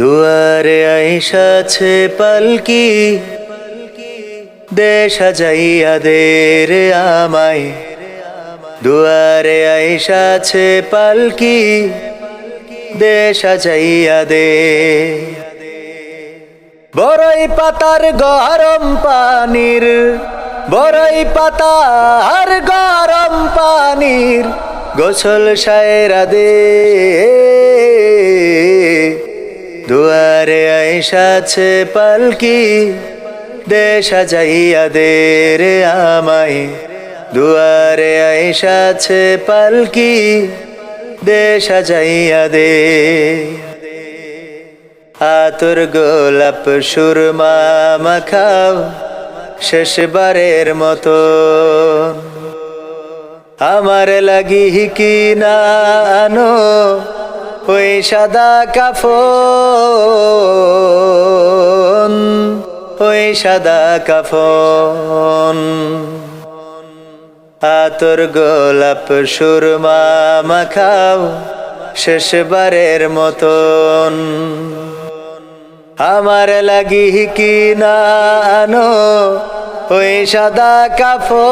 দুয়ারে আইসাছে পালকি, দেশ যাইয়া দে রে আমায়। দুয়ারে আইসাছে পালকি, দেশ যাইয়া দে। বড়ই পাতার গরম পানির বড়ই পাতার গরম পানির গোসল সায়রা দে। আইসাছে পালকি, দেশা যাইয়া দে রে আমায়। দুয়ারে আইসাছে পালকি, দেশা যাইয়া দে। আতর গোলাপ সুরমা মাখাও শেষবারের মতো। আমার লাগি কি না আনো ওই সাদা কাফন, ওই সাদা কাফন। আতর গোলাপ সুরমা মাখাও শেষবারের মতন। আমার লাগি কি না ওই সাদা কাফন,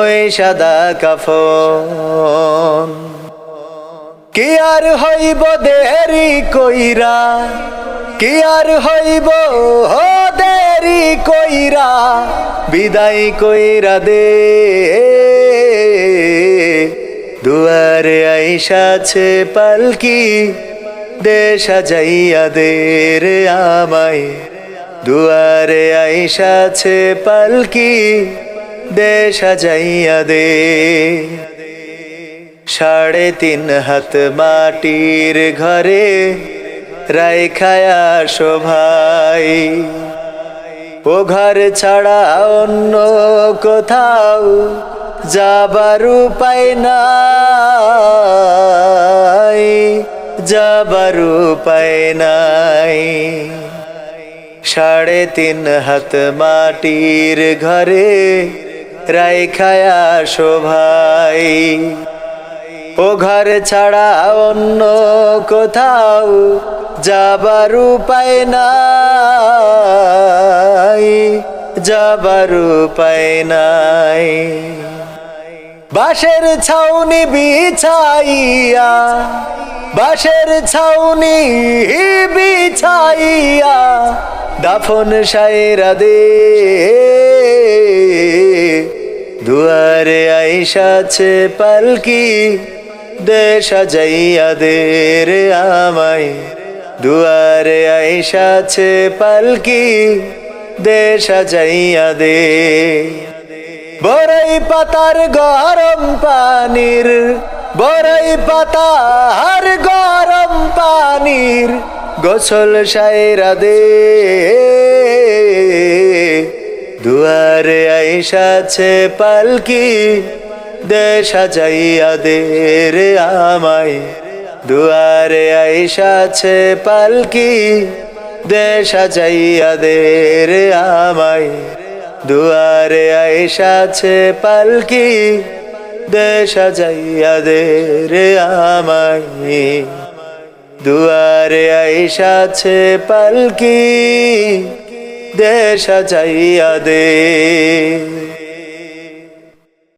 ওই সাদা কাফন। আর হইব দেরি কইরা? কি আর হইব? দেরি কইরা। বিদায় কইরা দে। দুয়ারে আইসাছে পালকি, দেশা যাইয়া দে রে আমায়। দুয়ারে আইসাছে পালকি, দেশা যাইয়া দে। সাড়ে তিন হাত মাটির ঘরে রাইখায়া শোভাই। ও ঘর ছাড়া অন্য কোথাও যাবার উপায় নাই, যাবার উপায় নাই। সাড়ে তিন হাত মাটির ঘরে রাইখায়া শোভাই। ও ঘর ছাড়া অন্য কোথাও যাবার উপায় নাই, যাবার উপায় নাই। বাঁশের ছাউনি বিছাইয়া, বাঁশের ছাউনি বিছাইয়া দাফন সায়রা দে। দুয়ারে আইসাছে পালকি দেশা যাইয়া দে রে আমায়। দুয়ারে আইসাছে পালকি, দেশা যাইয়া দে। বড়ই পাতার গরম পানির, বড়ই পাতার গরম পানির গোসল সাইরা দে। দুয়ারে আইসাছে পালকি দেশা যাইয়া দে রে আমায়। দুয়ারে আইসাছে পালকি। দেশা যাইয়া দে রে আমায়। দুয়ারে আইসাছে পালকি। দেশা যাইয়া দে রে আমায়। দুয়ারে আইসাছে পালকি। দেশা যাইয়া দে।